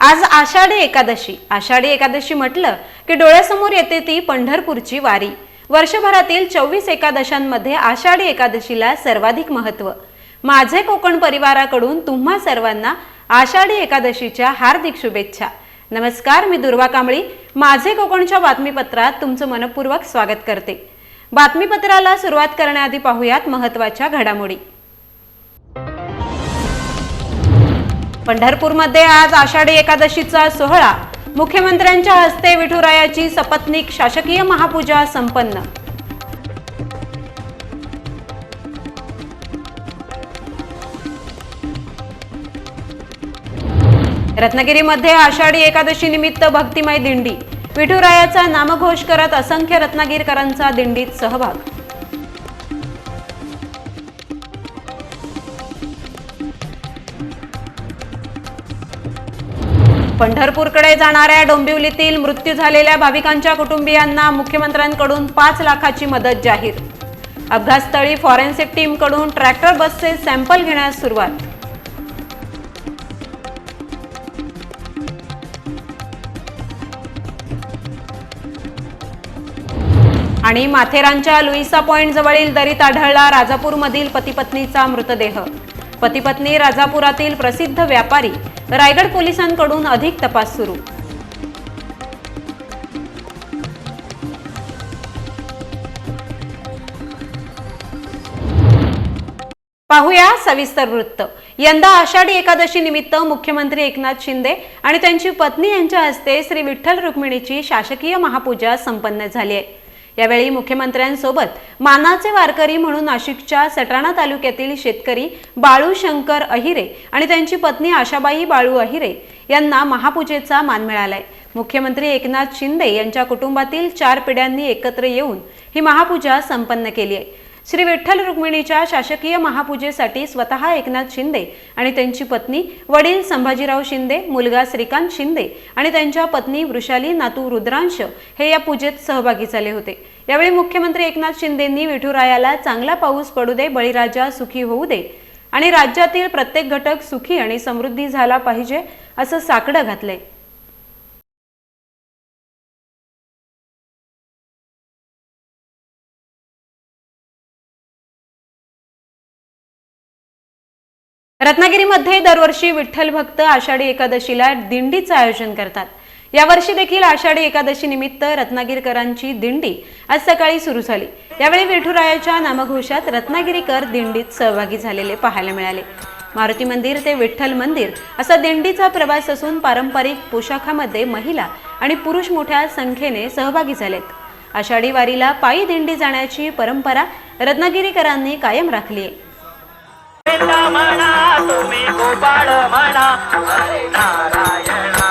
आज आषाढी एकादशी. आषाढी एकादशी म्हटलं की डोळ्यासमोर येते ती पंढरपूरची वारी. वर्षभरातील चोवीस एकादशांमध्ये आषाढी एकादशीला सर्वाधिक महत्त्व माझे कोकण परिवाराकडून तुम्हा सर्वांना आषाढी एकादशीच्या हार्दिक शुभेच्छा. नमस्कार मी दुर्वा कांबळी. माझे कोकणच्या बातमीपत्रात तुमचं मनपूर्वक स्वागत करते. बातमीपत्राला सुरुवात करण्याआधी पाहूयात महत्त्वाच्या घडामोडी. पंढरपूरमध्ये आज आषाढी एकादशीचा सोहळा. मुख्यमंत्र्यांच्या हस्ते विठुरायाची सपत्नीक शासकीय महापूजा संपन्न. रत्नागिरीमध्ये आषाढी एकादशी निमित्त भक्तिमय दिंडी. विठुरायाचा नामघोष करत असंख्य रत्नागिरकरांचा दिंडीत सहभाग. पंढरपूरकडे जाणाऱ्या डोंबिवलीतील मृत्यू झालेल्या भाविकांच्या कुटुंबियांना मुख्यमंत्र्यांकडून पाच लाखाची मदत जाहीर. अपघातस्थळी फॉरेन्सिक टीमकडून ट्रॅक्टर बसचे सॅम्पल घेण्यास सुरुवात. आणि माथेरानच्या लुईसा पॉइंट जवळील दरीत आढळला राजापूरमधील पतीपत्नीचा मृतदेह. पतीपत्नी राजापुरातील प्रसिद्ध व्यापारी रायगड पोलिसांकडून अधिक तपास सुरू. पाहूया सविस्तर वृत्त. यंदा आषाढी एकादशी निमित्त मुख्यमंत्री एकनाथ शिंदे आणि त्यांची पत्नी यांच्या हस्ते श्री विठ्ठल रुक्मिणीची शासकीय महापूजा संपन्न झाली आहे. यावेळी मुख्यमंत्र्यांसोबत मानाचे वारकरी म्हणून नाशिकच्या सटाणा तालुक्यातील शेतकरी बाळू शंकर अहिरे आणि त्यांची पत्नी आशाबाई बाळू अहिरे यांना महापूजेचा मान मिळालाय. मुख्यमंत्री एकनाथ शिंदे यांच्या कुटुंबातील चार पिढ्यांनी एकत्र येऊन ही महापूजा संपन्न केली आहे. श्री विठ्ठल रुक्मिणीच्या शासकीय महापूजेसाठी स्वतः एकनाथ शिंदे आणि त्यांची पत्नी वडील संभाजीराव शिंदे मुलगा श्रीकांत शिंदे आणि त्यांच्या पत्नी वृषाली नातू रुद्रांश हे या पूजेत सहभागी झाले होते. यावेळी मुख्यमंत्री एकनाथ शिंदेंनी विठुरायाला चांगला पाऊस पडू दे बळीराजा सुखी होऊ दे आणि राज्यातील प्रत्येक घटक सुखी आणि समृद्धी झाला पाहिजे असं साकडं घातलंय. रत्नागिरीमध्ये दरवर्षी विठ्ठल भक्त आषाढी एकादशीला दिंडीचं आयोजन करतात. यावर्षी देखील आषाढी एकादशी निमित्त रत्नागिरीकरांची दिंडी आज सकाळी सुरू झाली. यावेळी विठुरायाच्या नामघोषात रत्नागिरीकर दिंडीत सहभागी झालेले पाहायला मिळाले. मारुती मंदिर ते विठ्ठल मंदिर असा दिंडीचा प्रवास असून पारंपरिक पोशाखामध्ये महिला आणि पुरुष मोठ्या संख्येने सहभागी झालेत. आषाढी वारीला पायी दिंडी जाण्याची परंपरा रत्नागिरीकरांनी कायम राखली आहे. वेदा म्हणा तुम्ही गोपाळ म्हणा हरे नारायणा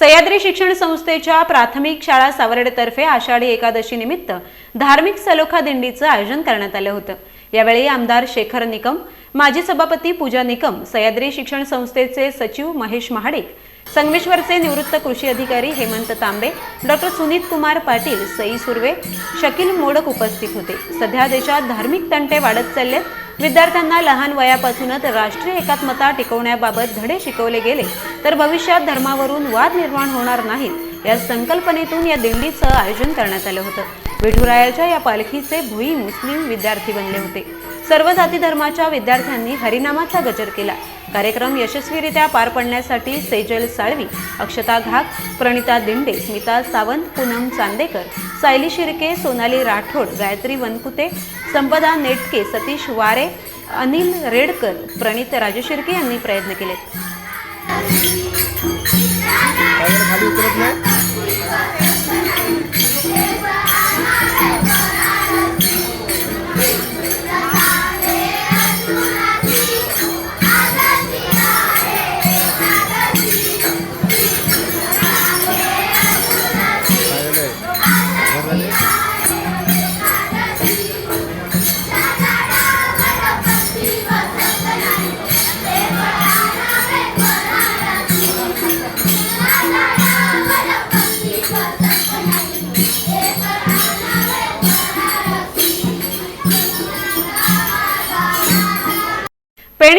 सह्याद्री शिक्षण संस्थेच्या प्राथमिक शाळा सावर्डेतर्फे आषाढी एकादशी निमित्त धार्मिक सलोखा दिंडीचं आयोजन करण्यात आलं होतं. यावेळी आमदार शेखर निकम माजी सभापती पूजा निकम सह्याद्री शिक्षण संस्थेचे सचिव महेश महाडिक संगमेश्वरचे निवृत्त कृषी अधिकारी हेमंत तांबे डॉक्टर सुनीत कुमार पाटील सई सुर्वे शकील मोडक उपस्थित होते. सध्या देशात धार्मिक तंटे वाढत चाललेत. विद्यार्थ्यांना लहान वयापासूनच राष्ट्रीय एकात्मता टिकवण्याबाबत धडे शिकवले गेले तर भविष्यात धर्मावरून वाद निर्माण होणार नाहीत या संकल्पनेतून या दिंडीचं आयोजन करण्यात आलं होतं. विठुरायाच्या या पालखीचे भुई मुस्लिम विद्यार्थी बनले होते. सर्व जाती धर्माच्या विद्यार्थ्यांनी हरिनामाचा गजर केला. कार्यक्रम यशस्वीरित्या पार पडण्यासाठी सेजल साळवी अक्षता घाक प्रणिता दिंडे स्मिता सावंत पूनम चांदेकर सायली शिर्के सोनाली राठोड गायत्री वनकुते संपदा नेटके सतीश वारे अनिल रेडकर प्रणित राजशिर्के यांनी प्रयत्न केले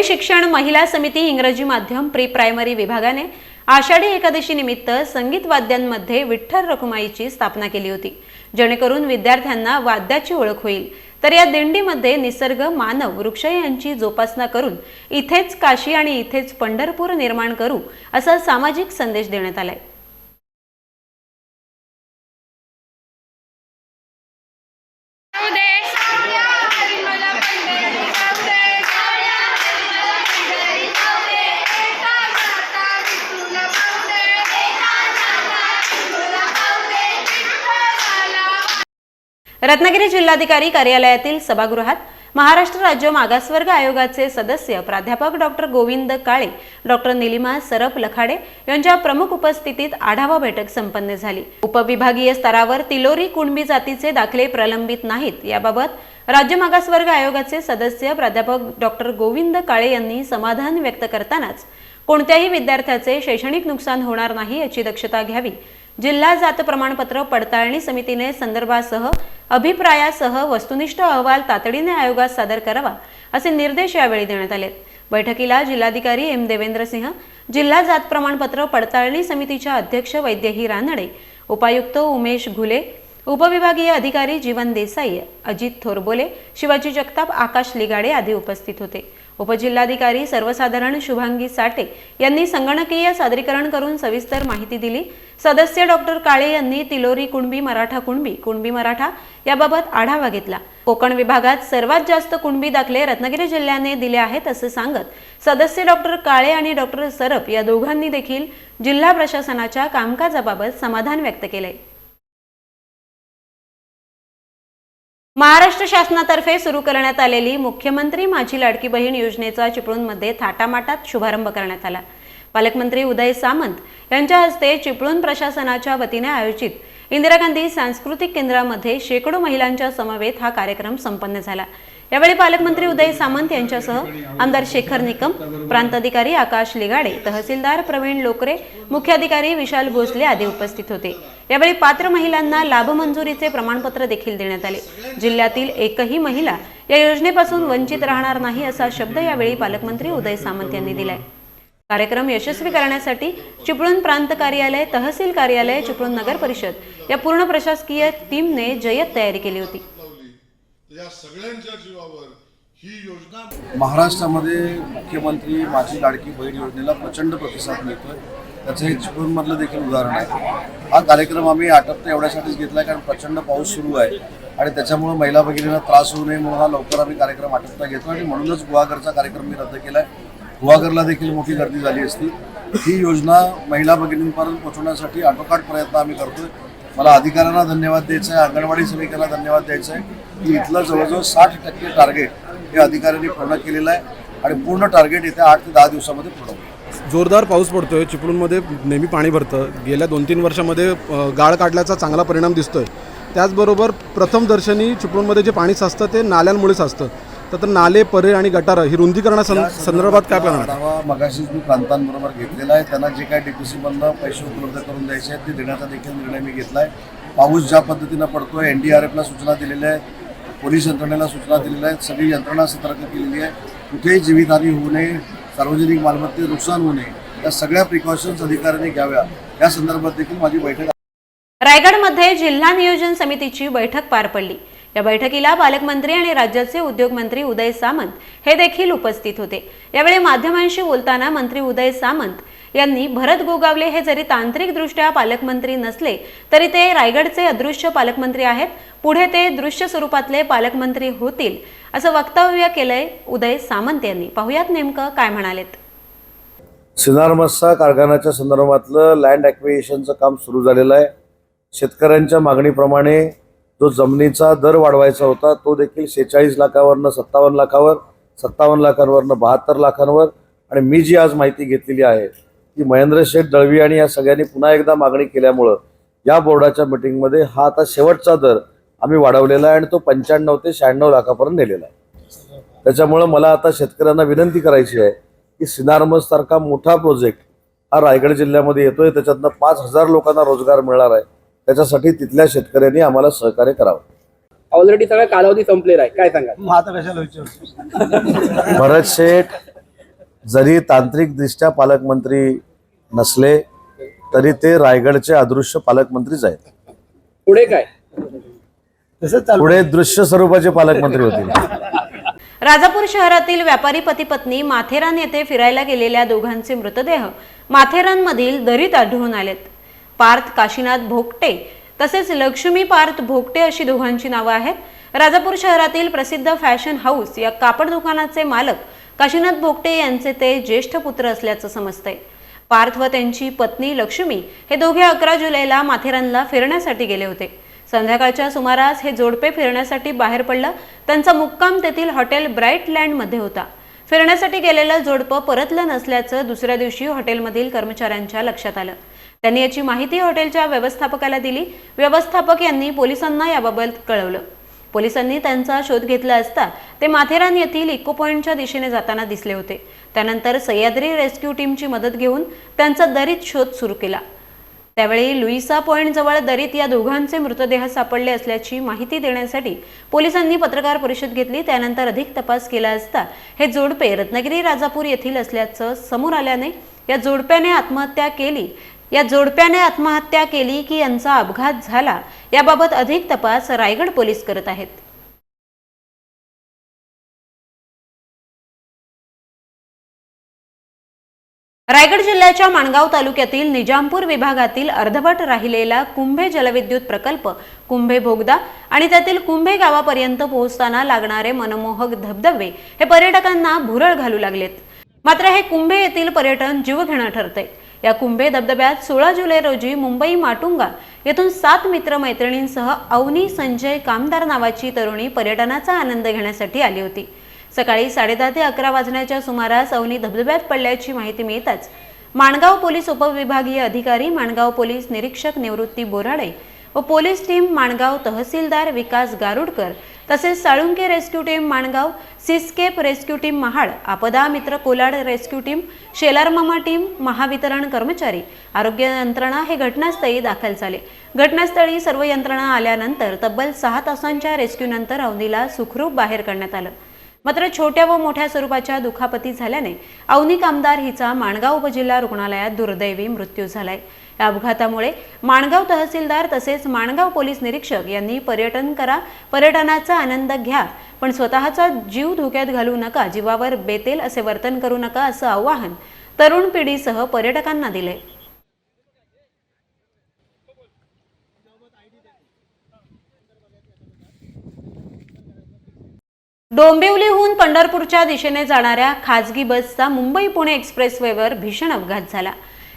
शिक्षण महिला समिती इंग्रजी माध्यम प्री प्रायमरी विभागाने आषाढी एकादशी निमित्त संगीत वाद्यांमध्ये विठ्ठल रखुमाईची स्थापना केली होती. जेणेकरून विद्यार्थ्यांना वाद्याची ओळख होईल. तर या दिंडीमध्ये निसर्ग मानव वृक्ष यांची जोपासना करून इथेच काशी आणि इथेच पंढरपूर निर्माण करू असा सामाजिक संदेश देण्यात आलाय. रत्नागिरी जिल्हाधिकारी कार्यालयातील सभागृहात महाराष्ट्र राज्य मागासवर्ग आयोगाचे सदस्य प्राध्यापक डॉक्टर गोविंद काळे डॉक्टर निलिमा सरप लखाडे यांच्या प्रमुख उपस्थितीत आढावा बैठक संपन्न झाली. उपविभागीय स्तरावर तिलोरी कुणबी जातीचे दाखले प्रलंबित नाहीत. याबाबत राज्य मागासवर्ग आयोगाचे सदस्य प्राध्यापक डॉक्टर गोविंद काळे यांनी समाधान व्यक्त करतानाच कोणत्याही विद्यार्थ्याचे शैक्षणिक नुकसान होणार नाही याची दक्षता घ्यावी जिल्हा जात प्रमाणपत्र पडताळणी समितीने संदर्भासह अभिप्रायासह वस्तुनिष्ठ अहवाल तातडीने आयोगात सादर करावा असे निर्देश यावेळी देण्यात आले. बैठकीला जिल्हाधिकारी एम देवेंद्र सिंह जिल्हा जात प्रमाणपत्र पडताळणी समितीच्या अध्यक्ष वैद्यही रानडे उपायुक्त उमेश घुले उपविभागीय अधिकारी जीवन देसाई अजित थोरबोले शिवाजी जगताप आकाश लिगाडे आदी उपस्थित होते. उपजिल्हाधिकारी सर्वसाधारण शुभांगी साठे यांनी संगणकीय सादरीकरण करून सविस्तर माहिती दिली. सदस्य डॉक्टर काळे यांनी तिलोरी कुणबी मराठा कुणबी कुणबी मराठा याबाबत आढावा घेतला. कोकण विभागात सर्वात जास्त कुणबी दाखले रत्नागिरी जिल्ह्याने दिले आहेत असे सांगत सदस्य डॉक्टर काळे आणि डॉक्टर सरप या दोघांनी देखील जिल्हा प्रशासनाच्या कामकाजाबाबत समाधान व्यक्त केले. महाराष्ट्र शासनातर्फे सुरू करण्यात आलेली मुख्यमंत्री माझी लाडकी बहीण योजनेचा चिपळूणमध्ये थाटामाटात शुभारंभ करण्यात आला. पालकमंत्री उदय सामंत यांच्या हस्ते चिपळूण प्रशासनाच्या वतीने आयोजित इंदिरा गांधी सांस्कृतिक केंद्रामध्ये शेकडो महिलांच्या समवेत हा कार्यक्रम संपन्न झाला. यावेळी पालकमंत्री उदय सामंत यांच्यासह आमदार शेखर निकम प्रांताधिकारी आकाश लिगाडे तहसीलदार प्रवीण लोकरे मुख्याधिकारी विशाल भोसले आदी उपस्थित होते. यावेळी पात्र महिलांना लाभमंजुरीचे प्रमाणपत्र देखील देण्यात आले. जिल्ह्यातील एकही महिला या योजनेपासून वंचित राहणार नाही असा शब्द यावेळी पालकमंत्री उदय सामंत यांनी दिलाय. कार्यक्रम यशस्वी करण्यासाठी चिपळूण प्रांत कार्यालय तहसील कार्यालय चिपळूण नगर परिषद या पूर्ण प्रशासकीय टीमने जय्यत तयारी केली होती. या सगळ्यांच्या जीवावर ही योजना महाराष्ट्रामध्ये मुख्यमंत्री माझी लाडकी बहीण योजनेला प्रचंड प्रतिसाद मिळतोय. त्याचं हे चिपळूणमधलं देखील उदाहरण आहे. हा कार्यक्रम आम्ही आटपता एवढ्यासाठीच घेतला कारण प्रचंड पाऊस सुरू आहे आणि त्याच्यामुळे महिला भगिनींना त्रास होऊ नये म्हणून हा लवकर आम्ही कार्यक्रम आटपता घेतो आणि म्हणूनच गुहागरचा कार्यक्रम मी रद्द केला आहे गुहागरला देखील मोठी गर्दी झाली असती. ही योजना महिला भगिनींपर्यंत पोहोचवण्यासाठी आटोकाट प्रयत्न आम्ही करतोय. मला अधिकाऱ्यांना धन्यवाद द्यायचा आहे अंगणवाडी सेविकांना धन्यवाद द्यायचा आहे की इथलं जवळजवळ साठ टक्के टार्गेट हे अधिकाऱ्यांनी पूर्ण केलेलं आहे आणि पूर्ण टार्गेट येत्या आठ ते दहा दिवसामध्ये पूर्ण होईल. जोरदार पाऊस पडतोय चिपळूणमध्ये नेहमी पाणी भरतं. गेल्या दोन तीन वर्षामध्ये गाळ काढल्याचा चांगला परिणाम दिसतोय. त्याचबरोबर प्रथम दर्शनी चिपळूणमध्ये जे पाणी साचतं ते नाल्यांमुळे साचतं. तर नाले परे आणि गटारं ही रुंदीकरणा संदर्भात काय आहे? आढावा मगाशीच मी प्रांतांबरोबर घेतलेला आहे त्यांना जे काही डीपीसी मधनं पैसे उपलब्ध करून द्यायचे आहेत ते देण्याचा देखील निर्णय मी घेतला आहे पाऊस ज्या पद्धतीनं पडतोय एन डी आर एफला सूचना दिलेल्या आहेत पोलीस यंत्रणेला सूचना दिलेल्या आहेत सगळी यंत्रणा सतर्क केलेली आहे. कुठेही जीवितहानी होऊ नये सार्वजनिक मालमत्ते नुकसान होऊ नये या सगळ्या प्रिकॉशन्स अधिकाऱ्यांनी घ्याव्या. या संदर्भात देखील माझी बैठक रायगडमध्ये जिल्हा नियोजन समितीची बैठक पार पडली. या बैठकीला पालकमंत्री आणि राज्याचे उद्योगमंत्री उदय सामंत हे देखील उपस्थित होते. यावेळी माध्यमांशी बोलताना मंत्री उदय सामंत यांनी भरत गोगावले हे जरी तांत्रिकदृष्ट्या पालकमंत्री नसले तरी ते रायगडचे अदृश्य पालकमंत्री आहेत. पुढे ते दृश्य स्वरूपातले पालकमंत्री होतील असं वक्तव्य केलंय उदय सामंत यांनी. पाहुयात नेमकं काय म्हणालेत. सिनारमस्सा कारखान्याच्या संदर्भातलं लँड ॲक्विएशनचं काम सुरू झालेलं आहे. शेतकऱ्यांच्या मागणीप्रमाणे जो जमिनीचा दर वाढवायचा होता तो देखील शेहेचाळीस लाखावरनं सत्तावन्न लाखावर सत्तावन्न लाखांवरनं बहात्तर लाखांवर. आणि मी जी आज माहिती घेतलेली आहे ती महेंद्र शेठ दळवी आणि या सगळ्यांनी पुन्हा एकदा मागणी केल्यामुळं या बोर्डाच्या मिटिंगमध्ये हा आता शेवटचा दर आम्ही वाढवलेला आहे आणि तो पंच्याण्णव ते शहाण्णव लाखापर्यंत नेलेला आहे. त्याच्यामुळं मला आता शेतकऱ्यांना विनंती करायची आहे की सिनार्मससारखा मोठा प्रोजेक्ट हा रायगड जिल्ह्यामध्ये येतोय. त्याच्यातनं पाच हजार लोकांना रोजगार मिळणार आहे. त्याच्यासाठी तिथल्या शेतकऱ्यांनी आम्हाला सहकार्य करावं. ऑलरेडी सगळा कालावधी संपलेला आहे. काय सांगा भरत शेठ जरी तांत्रिकदृष्ट्या पालकमंत्री नसले तरी ते रायगडचे अदृश्य पालकमंत्रीच आहेत. पुढे काय? पुढे दृश्य स्वरूपाचे पालकमंत्री होतील. राजापूर शहरातील व्यापारी पती पत्नी माथेरान येथे फिरायला गेलेल्या दोघांचे मृतदेह माथेरानमधील दरीत आढळून आलेत. पार्थ काशीनाथ भोगटे तसेच लक्ष्मी पार्थ भोगटे अशी दोघांची नावं आहेत. राजापूर शहरातील प्रसिद्ध फॅशन हाऊस या कापड दुकानाचे मालक काशीनाथ भोगटे यांचे ते ज्येष्ठ पुत्र असल्याचं समजतंय. पार्थ व त्यांची पत्नी लक्ष्मी हे दोघे अकरा जुलैला माथेरानला फिरण्यासाठी गेले होते. संध्याकाळच्या सुमारास हे जोडपे फिरण्यासाठी बाहेर पडलं. त्यांचा मुक्काम तेथील हॉटेल ब्राईट लँडमध्ये होता. फिरण्यासाठी गेलेलं जोडपं परतलं नसल्याचं दुसऱ्या दिवशी हॉटेलमधील कर्मचाऱ्यांच्या लक्षात आलं. त्यांनी याची माहिती हॉटेलच्या व्यवस्थापकाला दिली. व्यवस्थापक यांनी पोलिसांना याबाबत कळवलं. पोलिसांनी त्यांचा शोध घेतला असता ते माथेरान येथील इको पॉईंटच्या दिशेने जाताना दिसले होते. त्यानंतर सह्याद्री रेस्क्यू टीमची मदत घेऊन त्यांचा दरीत शोध सुरू केला. त्यावेळी लुईसा पॉईंट जवळ दरीत या दोघांचे मृतदेह सापडले असल्याची माहिती देण्यासाठी पोलिसांनी पत्रकार परिषद घेतली. त्यानंतर अधिक तपास केला असता हे जोडपे रत्नागिरी राजापूर येथील असल्याचं समोर आल्याने या जोडप्याने आत्महत्या केली. या जोडप्याने आत्महत्या केली की यांचा अपघात झाला याबाबत अधिक तपास रायगड पोलीस करत आहेत. रायगड जिल्ह्याच्या माणगाव तालुक्यातील निजामपूर विभागातील अर्धवट राहिलेला कुंभे जलविद्युत प्रकल्प कुंभे भोगदा आणि त्यातील कुंभे गावापर्यंत पोहोचताना लागणारे मनमोहक धबधबे हे पर्यटकांना भुरळ घालू लागलेत. मात्र हे कुंभे येथील पर्यटन जीवघेणं ठरते या कुंभे धबधब्यात सोळा जुलै रोजी मुंबई माटुंगा येथून सात मित्रमैत्रिणींसह अवनी संजय कामदार नावाची तरुणी पर्यटनाचा आनंद घेण्यासाठी आली होती. सकाळी साडेदहा ते अकरा वाजण्याच्या सुमारास अवनी धबधब्यात पडल्याची माहिती मिळताच माणगाव पोलीस उपविभागीय अधिकारी माणगाव पोलीस निरीक्षक निवृत्ती बोराडे व पोलीस टीम माणगाव तहसीलदार विकास गारुडकर तसेच Salunke rescue team Mangaon Siscape rescue team Mahad आपदा मित्र Kolad rescue team Shelarmama team Mahavitaran कर्मचारी. आरोग्य यंत्रणा हे घटनास्थळी दाखल झाले. घटनास्थळी सर्व यंत्रणा आल्यानंतर तब्बल सहा तासांच्या रेस्क्यूनंतर अवनीला सुखरूप बाहेर काढण्यात आलं. मात्र छोट्या व मोठ्या स्वरूपाच्या दुखापती झाल्याने अवनी कामदार हिचा माणगाव उपजिल्हा रुग्णालयात दुर्दैवी मृत्यू झालाय. या अपघातामुळे माणगाव तहसीलदार तसेच माणगाव पोलीस निरीक्षक यांनी पर्यटन करा पर्यटनाचा आनंद घ्या पण स्वतःचा जीव धोक्यात घालू नका जीवावर बेतेल असे वर्तन करू नका असं आवाहन तरुण पिढीसह पर्यटकांना दिले. डोंबिवलीहून पंढरपूरच्या दिशेने जाणाऱ्या खाजगी बसचा मुंबई पुणे एक्सप्रेसवेवर भीषण अपघात झाला.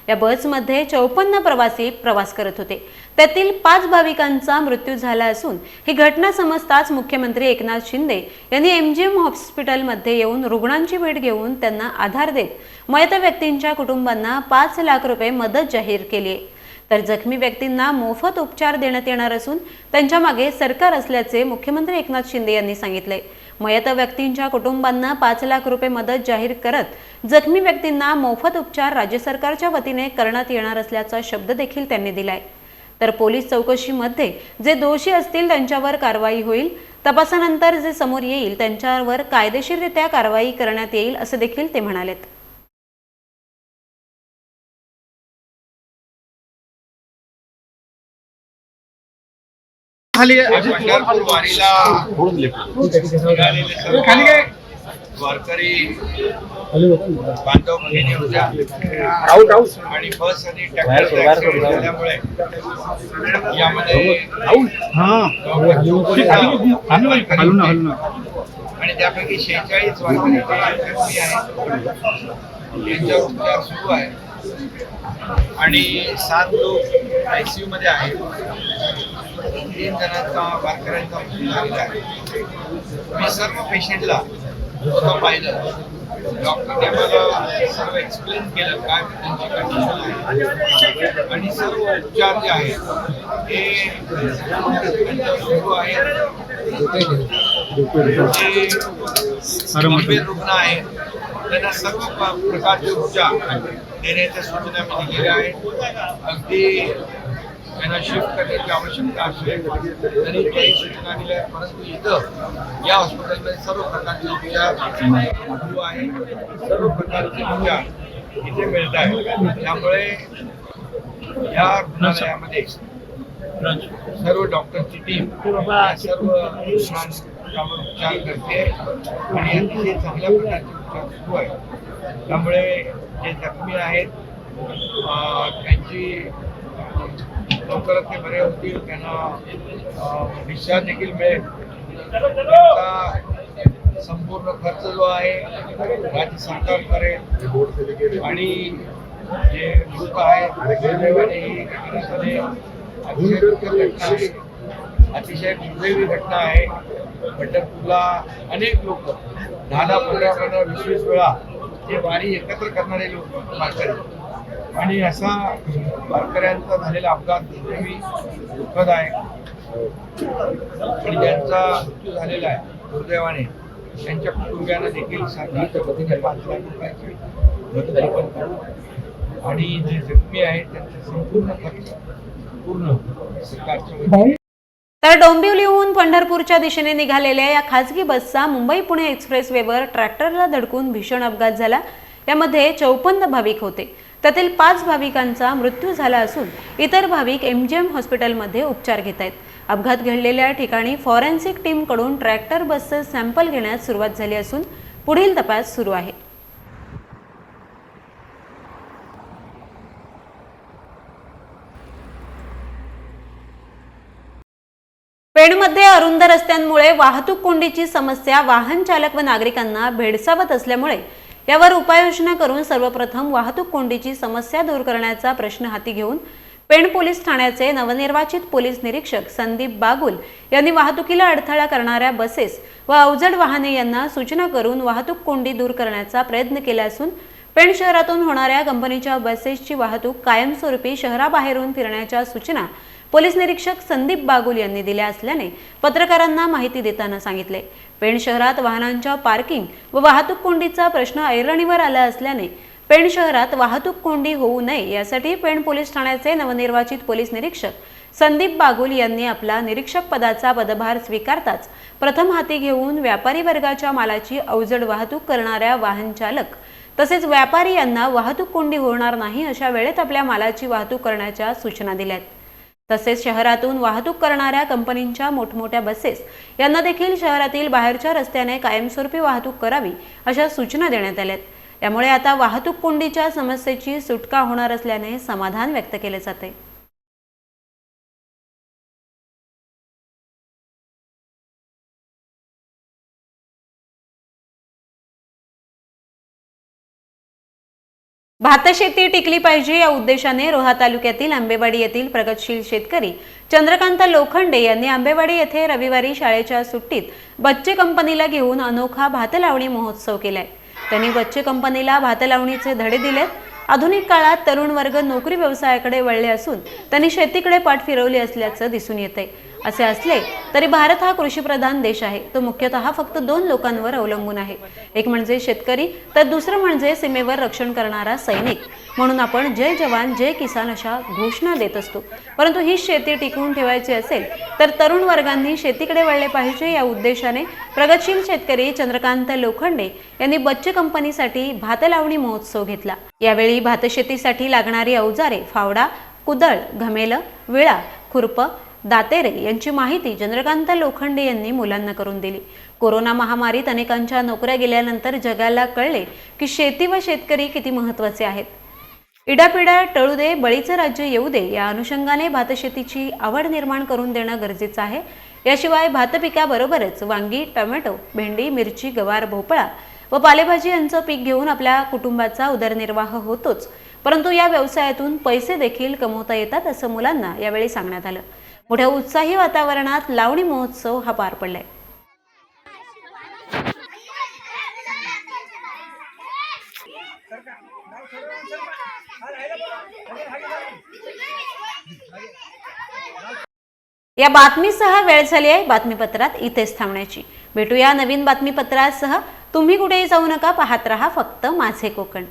या बसमध्ये चौपन्न प्रवासी प्रवास करत होते. त्यातील पाच भाविकांचा मृत्यू झाला असून ही घटना समजताच मुख्यमंत्री एकनाथ शिंदे यांनी एमजीएम हॉस्पिटलमध्ये येऊन रुग्णांची भेट घेऊन त्यांना आधार देत मयत व्यक्तींच्या कुटुंबांना पाच लाख रुपये मदत जाहीर केली आहे. तर जखमी व्यक्तींना मोफत उपचार देण्यात येणार असून त्यांच्या मागे सरकार असल्याचे मुख्यमंत्री एकनाथ शिंदे यांनी सांगितले मयत व्यक्तींच्या कुटुंबांना पाच लाख रुपये मदत जाहीर करत जखमी व्यक्तींना मोफत उपचार राज्य सरकारच्या वतीने करण्यात येणार असल्याचा शब्द देखील त्यांनी दिलाय. तर पोलीस चौकशीमध्ये जे दोषी असतील त्यांच्यावर कारवाई होईल तपासानंतर जे समोर येईल त्यांच्यावर कायदेशीररित्या कारवाई करण्यात येईल असे देखील ते म्हणालेत. वारीला निघालेले सर्व वारकरी बांधव होत्या आणि बस आणि झाल्यामुळे यामध्ये आणि त्यापैकी शेहेचाळीस वारकरी यांच्यावर उपचार सुरू आहे आणि सात लोक आयसीयू मध्ये आहेत. तीन जणांचा वारकऱ्यांचा मृत्यू झालेला आहे. मी सर्व पेशंटला स्वतः पाहिलं. डॉक्टरने मला सर्व एक्सप्लेन केलं काय त्यांची कंडिशन आहे. आणि सर्व उपचार जे आहेत त्यांच्यावर सुरू आहेत. जे रुग्ण आहेत त्यांना सर्व प्रकारचे उपचार. देण्याच्या सूचना मी दिलेल्या आहेत. अगदी त्यांना शिफ्ट करण्याची आवश्यकता असेल तरी त्याही सूचना दिल्या आहेत. परंतु इथं या हॉस्पिटलमध्ये सर्व प्रकारचे उपचार सुरू आहे. सर्व प्रकारचे उपचार इथे मिळत आहेत. त्यामुळे या रुग्णालयामध्ये सर्व डॉक्टरची टीम सर्व उपचार करते आणि अतिशय चांगल्या प्रकारचे उपचार सुरू आहेत. त्यामुळे जे जखमी आहेत त्यांची लवकरच ते बरे होतील त्यांना डिस्चार्ज देखील मिळेल. संपूर्ण खर्च जो आहे राज्य सरकार करेल. आणि जे लोक आहेत दुर्दैवाने ही अतिशय घटना आहे. अतिशय दुर्दैवी घटना आहे. पंढरपूरला अनेक लोक दहा दहा पंधरा पंधरा वीस वीस वेळा हे वारी एकत्र करणारे लोक वारकरी. आणि असा वारकऱ्यांचा झालेला अपघात दुर्दैवी दुःखद आहे आणि ज्यांचा मृत्यू झालेला आहे दुर्दैवाने त्यांच्या कुटुंबियांना देखील सरकारच्या वतीने पाच लाख रुपयाची मदत आपण करू आणि जे जखमी आहेत त्यांचा संपूर्ण खर्च पूर्ण सरकारच्या तर डोंबिवलीहून पंढरपूरच्या दिशेने निघालेल्या या खासगी बसचा मुंबई पुणे एक्सप्रेसवेवर ट्रॅक्टरला धडकून भीषण अपघात झाला. यामध्ये चौपन्न भाविक होते. त्यातील पाच भाविकांचा मृत्यू झाला असून इतर भाविक एम जी एम हॉस्पिटलमध्ये उपचार घेत आहेत. अपघात घडलेल्या ठिकाणी फॉरेन्सिक टीमकडून ट्रॅक्टर बसचं सॅम्पल घेण्यास सुरुवात झाली असून पुढील तपास सुरू आहे. पेणमध्ये अरुंद रस्त्यांमुळे वाहतूक कोंडीची समस्या वाहन चालक व नागरिकांना भेडसावत असल्यामुळे यावर उपाययोजना करून सर्वप्रथम वाहतूक कोंडीची समस्या दूर करण्याचा प्रश्न हाती घेऊन पेण पोलीस ठाण्याचे नवनिर्वाचित पोलीस निरीक्षक संदीप बागुल यांनी वाहतुकीला अडथळा करणाऱ्या बसेस व अवजड वाहने यांना सूचना करून वाहतूक कोंडी दूर करण्याचा प्रयत्न केला असून पेण शहरातून होणाऱ्या कंपनीच्या बसेसची वाहतूक कायमस्वरूपी शहराबाहेरून फिरण्याच्या सूचना पोलीस निरीक्षक संदीप बागुल यांनी दिल्या असल्याने पत्रकारांना माहिती देताना सांगितले. पेण शहरात वाहनांच्या पार्किंग व वाहतूक कोंडीचा प्रश्न ऐरणीवर आला असल्याने पेण शहरात वाहतूक कोंडी होऊ नये यासाठी पेण पोलीस ठाण्याचे नवनिर्वाचित पोलीस निरीक्षक संदीप बागुल यांनी आपला निरीक्षक पदाचा पदभार स्वीकारताच प्रथम हाती घेऊन व्यापारी वर्गाच्या मालाची अवजड वाहतूक करणाऱ्या वाहन चालक तसेच व्यापारी यांना वाहतूक कोंडी होणार नाही अशा वेळेत आपल्या मालाची वाहतूक करण्याच्या सूचना दिल्यात. तसेच शहरातून वाहतूक करणाऱ्या कंपनींच्या मोठमोठ्या बसेस यांना देखील शहरातील बाहेरच्या रस्त्याने कायमस्वरूपी वाहतूक करावी अशा सूचना देण्यात आल्यात. त्यामुळे आता वाहतूक कोंडीच्या समस्येची सुटका होणार असल्याने समाधान व्यक्त केले जाते. भातशेती टिकली पाहिजे या उद्देशाने रोहा तालुक्यातील आंबेवाडी येथील प्रगतशील शेतकरी चंद्रकांत लोखंडे यांनी आंबेवाडी येथे रविवारी शाळेच्या सुट्टीत बच्चे कंपनीला घेऊन अनोखा भातलावणी महोत्सव केलाय. त्यांनी बच्चे कंपनीला भातलावणीचे धडे दिलेत. आधुनिक काळात तरुण वर्ग नोकरी व्यवसायाकडे वळले असून त्यांनी शेतीकडे पाठ फिरवली असल्याचं दिसून येतंय. असे असले तरी भारत हा कृषीप्रधान देश आहे. तो मुख्यतः फक्त दोन लोकांवर अवलंबून आहे. एक म्हणजे शेतकरी तर दुसरं म्हणजे सीमेवर रक्षण करणारा सैनिक. म्हणून आपण जय जवान जय किसान अशा घोषणा देत असतो. परंतु ही शेती टिकवून ठेवायची असेल तर तरुण वर्गांनी शेतीकडे वळले पाहिजे या उद्देशाने प्रगतशील शेतकरी चंद्रकांत लोखंडे यांनी बच्चे कंपनीसाठी भातलावणी महोत्सव घेतला. यावेळी भातशेतीसाठी लागणारी अवजारे फावडा कुदळ घमेलं विळा खुरपं दातेरे यांची माहिती चंद्रकांत लोखंडे यांनी मुलांना करून दिली. कोरोना महामारीत अनेकांच्या नोकऱ्या गेल्यानंतर जगाला कळले की शेती व शेतकरी किती महत्त्वाचे आहेत. इडापिडा टळू दे बळीचं राज्य येऊ दे या अनुषंगाने भातशेतीची आवड निर्माण करून देणं गरजेचं आहे. याशिवाय भातपिकाबरोबरच वांगी टोमॅटो भेंडी मिरची गवार भोपळा व पालेभाजी यांचं पीक घेऊन आपल्या कुटुंबाचा उदरनिर्वाह होतोच. परंतु या व्यवसायातून पैसे देखील कमवता येतात असं मुलांना यावेळी सांगण्यात आलं. मोठ्या उत्साही वातावरणात लावणी महोत्सव हा पार पडलाय. या बातमीसह वेळ झाली आहे बातमीपत्रात इथेच थांबण्याची. भेटूया नवीन बातमीपत्रासह. तुम्ही कुठेही जाऊ नका पाहत रहा फक्त माझे कोकण.